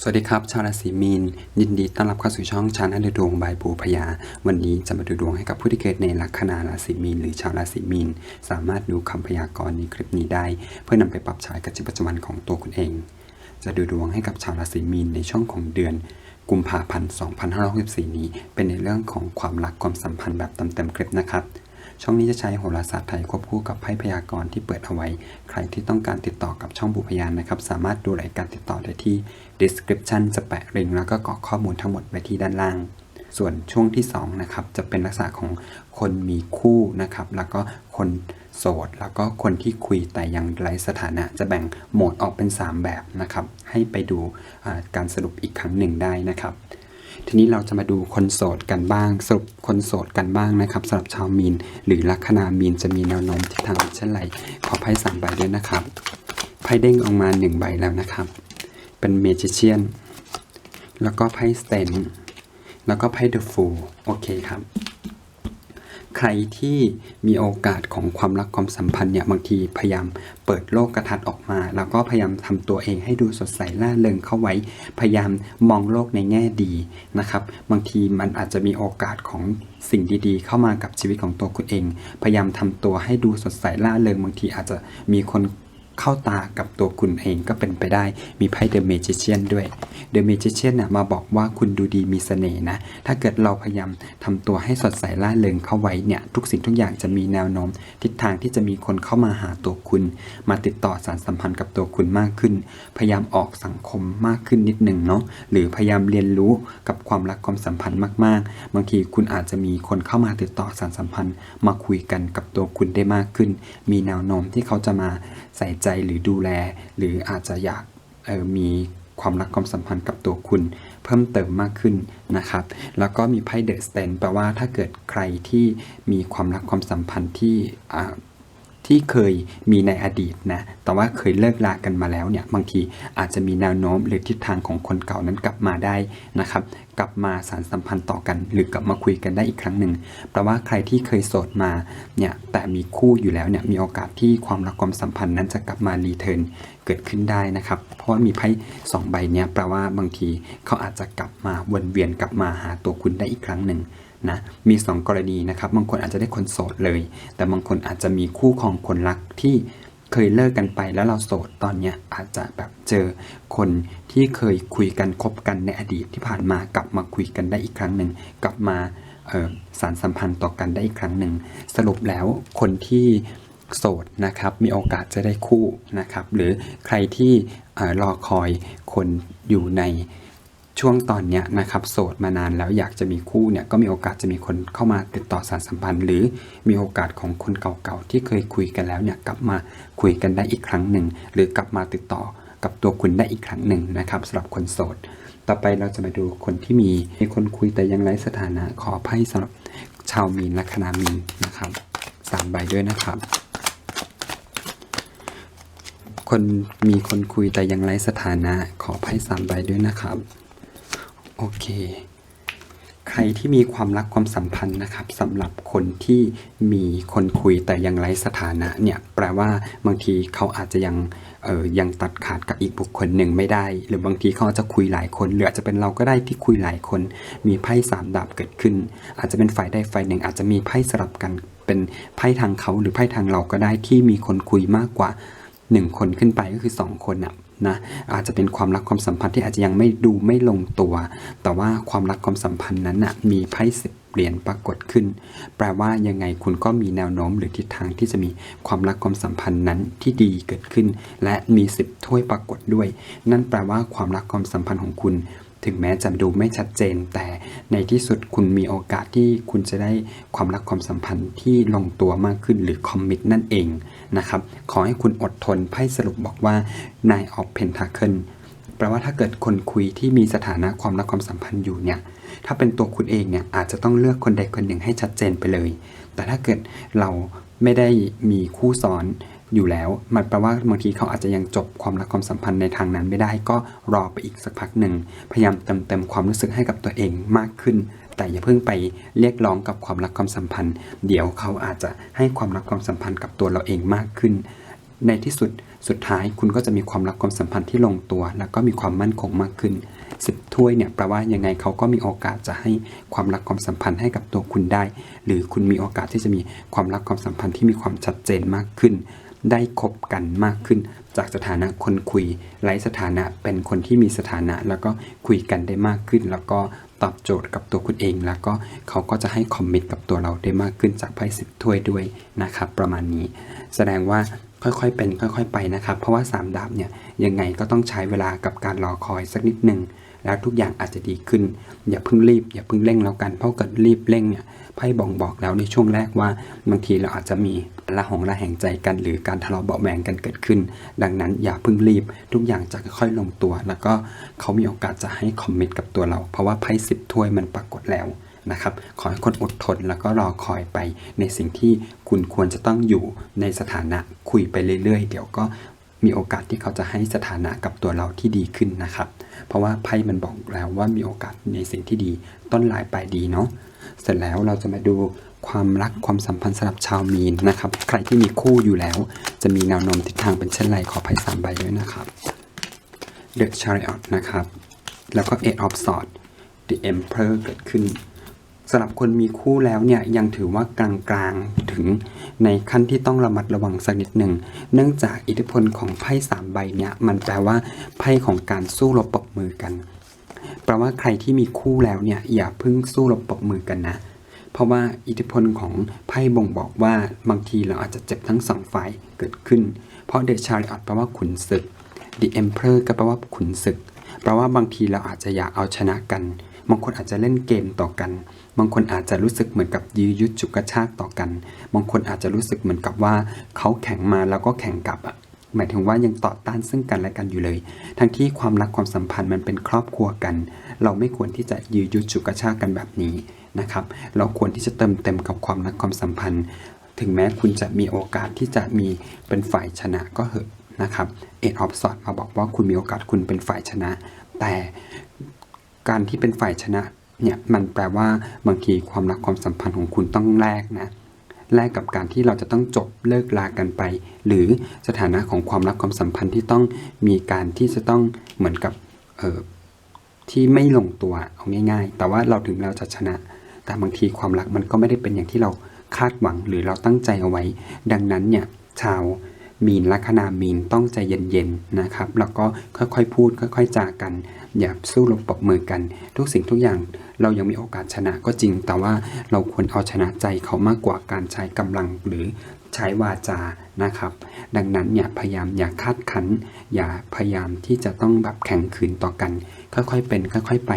สวัสดีครับ ชาวราศีมีน ยินดีต้อนรับเข้าสู่ช่องชาแนลดวงบายปูพยา วันนี้จะมาดูดวงให้กับผู้ที่เกิดในลัคนาราศีมีน หรือชาวราศีมีน สามารถดูคำพยากรณ์ในคลิปนี้ได้ เพื่อนำไปปรับใช้กับชีวิตประจำวันของตัวคุณเอง จะดูดวงให้กับชาวราศีมีนในช่วงของเดือนกุมภาพันธ์ 2564 นี้ เป็นในเรื่องของความรักความสัมพันธ์แบบเต็มๆคลิปนะครับ ช่องนี้จะใช้โหราศาสตร์ไทยควบคู่กับไพ่พยากรณ์ที่เปิดเอาไว้ ใครที่ต้องการติดต่อกับช่องบุพยานนะครับ สามารถดูรายการติดต่อได้ที่ description จะแปะลิงก์แล้วก็กรอกข้อมูลทั้งหมดไว้ที่ด้านล่าง ส่วนช่วงที่2นะครับจะเป็นลักษณะของคนมีคู่นะครับแล้วก็คนโสด แล้วก็คนที่คุยแต่ยังไร้สถานะจะแบ่งโหมดออกเป็น 3 แบบนะครับให้ไปดูการสรุปอีกครั้งหนึ่งได้นะครับ ทีนี้เราจะมาดูคนโสดกันบ้างสรุปคนโสดกันบ้างนะครับสำหรับชาวมีน หรือลัคนามีนจะมีแนวโน้มทิศทางเช่นไรขอไพ่สามใบด้วยนะครับไพ่เด้งออกมาหนึ่งใบแล้วนะครับ เป็นเมจิเชียนแล้วก็ไพ่สเตนแล้วก็ไพ่เดอะฟูลโอเคครับ ใครที่มีโอกาสของความรักความสัมพันธ์เนี่ยบางทีพยายามเปิดโลกกระทัดออกมา แล้วก็พยายามทำตัวเองให้ดูสดใสล่าเริงเข้าไว้ พยายามมองโลกในแง่ดีนะครับ บางทีมันอาจจะมีโอกาสของสิ่งดีๆ เข้ามากับชีวิตของตัวคุณเอง พยายามทำตัวให้ดูสดใสล่าเริงบางทีอาจจะมีคน เข้าตากับตัวคุณเองก็เป็นไปได้ มีไพ่เดอะเมจิเชียนด้วยเดอะเมจิเชียนน่ะมาบอกว่าคุณดูดีมีเสน่ห์นะ ถ้าเกิดเราพยายามทำตัวให้สดใสล่าเริงเข้าไว้เนี่ย ทุกสิ่งทุกอย่างจะมีแนวโน้ม ทิศทางที่จะมีคนเข้ามาหาตัวคุณ มาติดต่อสารสัมพันธ์กับตัวคุณมากขึ้น พยายามออกสังคมมากขึ้นนิดหนึ่งเนาะหรือพยายามเรียนรู้กับความรักความสัมพันธ์มากๆ บางทีคุณอาจจะมีคนเข้ามาติดต่อสารสัมพันธ์ มาคุยกันกับตัวคุณได้มากขึ้น มีแนวโน้มที่เขาจะมาใส่ใจหรือดูแล หรืออาจจะอยากออมีความรักความสัมพันธ์กับตัวคุณ เพิ่มเติมมากขึ้นนะครับ แล้วก็มีไพ่เดอะสเตนแปลว่าถ้าเกิดใครที่มีความรักความสัมพันธ์ที่ ที่เคยมีในอดีตนะ แต่ว่าเคยเลิกลากันมาแล้วเนี่ยบางทีอาจจะมีแนวโน้มหรือทิศทางของคนเก่านั้นกลับมาได้นะครับ กลับมาสารสัมพันธ์ต่อกัน หรือกลับมาคุยกันได้อีกครั้งหนึ่งแปลว่าใครที่เคยโสดมาเนี่ยแต่มีคู่อยู่แล้วเนี่ยมีโอกาสที่ความรักความสัมพันธ์นั้นจะกลับมารีเทิร์นเกิดขึ้นได้นะครับ เพราะว่ามีไพ่สองใบเนี่ยแปลว่าบางทีเขาอาจจะกลับมาวนเวียนกลับมาหาตัวคุณได้อีกครั้งหนึ่ง นะมี 2 กรณีนะครับบางคนอาจจะได้คนโสดเลย แต่บางคนอาจจะมีคู่ครองคนรักที่เคยเลิกกันไปแล้วเราโสดตอนเนี้ยอาจจะแบบเจอคนที่เคยคุยกันคบกันในอดีตที่ผ่านมากลับมาคุยกันได้อีกครั้งหนึ่งกลับมาสารสัมพันธ์ต่อกันได้อีกครั้งหนึ่งสรุปแล้วคนที่โสดนะครับมีโอกาสจะได้คู่นะครับหรือใครที่อรอคอยคนอยู่ใน ช่วงตอนเนี้ยนะครับโสดมานานแล้วอยากจะมีคู่เนี่ยก็มีโอกาสจะมีคนเข้ามาติดต่อสารสัมพันธ์ หรือมีโอกาสของคนเก่าๆที่เคยคุยกันแล้วเนี่ยกลับมาคุยกันได้อีกครั้งหนึ่งหรือกลับมาติดต่อกับตัวคุณได้อีกครั้งหนึ่งนะครับสำหรับคนโสด ต่อไปเราจะมาดูคนที่มีมีคนคุยแต่ยังไร้สถานะขอไพ่สำหรับชาวมีนลัคนามีนนะครับสามใบด้วยนะครับคนมีคนคุยแต่ยังไร้สถานะขอไพ่สามใบด้วยนะครับ เค ใครที่มีความรักความสัมพันธ์นะครับสำหรับคนที่มีคนคุยแต่ยังไร้สถานะเนี่ยแปลว่าบางทีเขาอาจจะยังเออยังตัดขาดกับอีกบุคคลหนึ่งไม่ได้ หรือบางทีเขาอาจจะคุยหลายคนหรืออาจจะเป็นเราก็ได้ที่คุยหลายคน มีไพ่สามดาบเกิดขึ้น อาจจะเป็นฝ่ายใดฝ่ายหนึ่งอาจจะมีไพ่สลับกันเป็นไพ่ทางเขาหรือไพ่ทางเราก็ได้ที่มีคนคุยมากกว่าหนึ่งคนขึ้นไปก็คือสองคนน่ะ นะอาจจะเป็นความรักความสัมพันธ์ที่อาจจะยังไม่ดูไม่ลงตัว แต่ว่าความรักความสัมพันธ์นั้นนะมีไพ่สิบเหรียญปรากฏขึ้น แปลว่ายังไงคุณก็มีแนวโน้มหรือทิศทางที่จะมีความรักความสัมพันธ์นั้นที่ดีเกิดขึ้น และมีสิบถ้วยปรากฏด้วย นั่นแปลว่าความรักความสัมพันธ์ของคุณ ถึงแม้จะดูไม่ชัดเจน แต่ในที่สุดคุณมีโอกาสที่คุณจะได้ความรักความสัมพันธ์ที่ลงตัวมากขึ้นหรือคอมมิตนั่นเองนะครับ ขอให้คุณอดทนไพ่สรุปบอกว่า Nine of Pentacle แปลว่าถ้าเกิดคนคุยที่มีสถานะความรักความสัมพันธ์อยู่เนี่ย ถ้าเป็นตัวคุณเองเนี่ยอาจจะต้องเลือกคนใดคนหนึ่งให้ชัดเจนไปเลย แต่ถ้าเกิดเราไม่ได้มีคู่ซ้อน อยู่แล้ว มันแปลว่าบางทีเขาอาจจะยังจบความรักความสัมพันธ์ในทางนั้นไม่ได้ก็รอไปอีกสักพักหนึ่ง พยายามเติมเต็มความรู้สึกให้กับตัวเองมากขึ้น แต่อย่าเพิ่งไปเรียกร้องกับความรักความสัมพันธ์ เดี๋ยวเขาอาจจะให้ความรักความสัมพันธ์กับตัวเราเองมากขึ้น ในที่สุดสุดท้ายคุณก็จะมีความรักความสัมพันธ์ที่ลงตัว แล้วก็มีความมั่นคงมากขึ้นสิบถ้วยเนี่ยแปลว่ายังไงเขาก็มีโอกาสจะให้ความรักความสัมพันธ์ให้กับตัวคุณได้ หรือคุณมีโอกาสที่จะมีความรักความสัมพันธ์ที่มีความชัดเจนมากขึ้น ได้คบกันมากขึ้น จากสถานะคนคุยไร้สถานะเป็นคนที่มีสถานะ แล้วก็คุยกันได้มากขึ้น แล้วก็ตอบโจทย์กับตัวคุณเอง แล้วก็เขาก็จะให้คอมมิตกับตัวเราได้มากขึ้นจากไพ่สิบถ้วยด้วยนะครับ ประมาณนี้ แสดงว่าค่อยๆเป็นค่อย ๆ ไปนะครับ เพราะว่าสามดาบเนี่ยยังไงก็ต้องใช้เวลากับการรอคอยสักนิดหนึ่ง แล้วทุกอย่างอาจจะดีขึ้น อย่าเพิ่งรีบ อย่าเพิ่งเร่งแล้วกัน เพราะเกิดรีบเร่งเนี่ยไพ่บ่งบอกแล้วในช่วงแรกว่าบางทีเราอาจจะมีละหองละแหงใจกัน หรือการทะเลาะเบาะแหวงกันเกิดขึ้น ดังนั้นอย่าเพิ่งรีบ ทุกอย่างจะค่อยลงตัว แล้วก็เขามีโอกาสจะให้คอมมิตกับตัวเรา เพราะว่าไพ่สิบถ้วยมันปรากฏแล้วนะครับขอให้คนอดทนแล้วก็รอคอยไปในสิ่งที่คุณควรจะต้องอยู่ในสถานะคุยไปเรื่อยๆ เดี๋ยวก็ มีโอกาสที่เขาจะให้สถานะกับตัวเราที่ดีขึ้นนะครับ เพราะว่าไพ่มันบอกแล้วว่ามีโอกาสในสิ่งที่ดี ต้นหลายปลายดีเนาะเสร็จแล้วเราจะมาดูความรักความสัมพันธ์สำหรับชาวมีนนะครับ ใครที่มีคู่อยู่แล้ว จะมีแนวโน้มทิศทางเป็นเช่นไรขอไพ่สามใบด้วยนะครับ The Chariot นะครับ แล้วก็ Eight of Swords The Emperor เกิดขึ้น สำหรับคนมีคู่แล้วเนี่ยยังถือว่ากลางๆถึงในขั้นที่ต้องระมัดระวังสักนิดหนึ่ง เนื่องจากอิทธิพลของไพ่สามใบเนี่ยมันแปลว่าไพ่ของการสู้รบปรบมือกันแปลว่าใครที่มีคู่แล้วเนี่ยอย่าพิ่งสู้รบปรบมือกันนะ เพราะว่าอิทธิพลของไพ่บ่งบอกว่าบางทีเราอาจจะเจ็บทั้งสองฝ่ายเกิดขึ้น เพราะเดชาริออตแปลว่าขุนศึก The Emperor ก็แปลว่าขุนศึกแปลว่าบางทีเราอาจจะอยากเอาชนะกัน บางคนอาจจะเล่นเกมต่อกัน บางคนอาจจะรู้สึกเหมือนกับยื้อยุดฉุกกระชากต่อกัน บางคนอาจจะรู้สึกเหมือนกับว่าเขาแข่งมาแล้วก็แข่งกลับอะหมายถึงว่ายังต่อต้านซึ่งกันและกันอยู่เลย ทั้งที่ความรักความสัมพันธ์มันเป็นครอบครัวกัน เราไม่ควรที่จะยื้อยุดฉุกกระชากกันแบบนี้นะครับ เราควรที่จะเติมเต็มกับความรักความสัมพันธ์ ถึงแม้คุณจะมีโอกาสที่จะมีเป็นฝ่ายชนะก็เหอะนะครับ เอ็ดออฟสอดมาบอกว่าคุณมีโอกาสคุณเป็นฝ่ายชนะ แต่การที่เป็นฝ่ายชนะ เนี่ยมันแปลว่าบางทีความรักความสัมพันธ์ของคุณต้องแลกนะแลกกับการที่เราจะต้องจบเลิกลากันไป หรือสถานะของความรักความสัมพันธ์ที่ต้องมีการที่จะต้องเหมือนกับเออที่ไม่ลงตัวเอาง่าย ๆ แต่ว่าเราถึงเราจะชนะ แต่บางทีความรักมันก็ไม่ได้เป็นอย่างที่เราคาดหวังหรือเราตั้งใจเอาไว้ ดังนั้นเนี่ยชาวมีนลัคนามีนต้องใจเย็นๆนะครับ แล้วก็ค่อยๆพูด ค่อยๆจากัน อย่าสู้รบปรบมือกัน ทุกสิ่งทุกอย่างเรายังมีโอกาสชนะก็จริง แต่ว่าเราควรเอาชนะใจเขามากกว่าการใช้กำลังหรือใช้วาจานะครับ ดังนั้นเนี่ยพยายามอย่าคาดคั้นอย่าพยายามที่จะต้องแบบแข่งขืนต่อกัน ค่อยๆเป็น ค่อยๆไป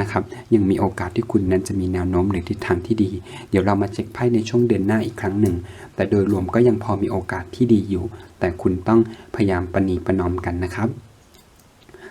นะครับ ยังมีโอกาสที่คุณนั้นจะมีแนวโน้มหรือทิศทางที่ดี เดี๋ยวเรามาเช็คไพ่ในช่วงเดือนหน้าอีกครั้งหนึ่ง แต่โดยรวมก็ยังพอมีโอกาสที่ดีอยู่ แต่คุณต้องพยายามประนีประนอมกันนะครับ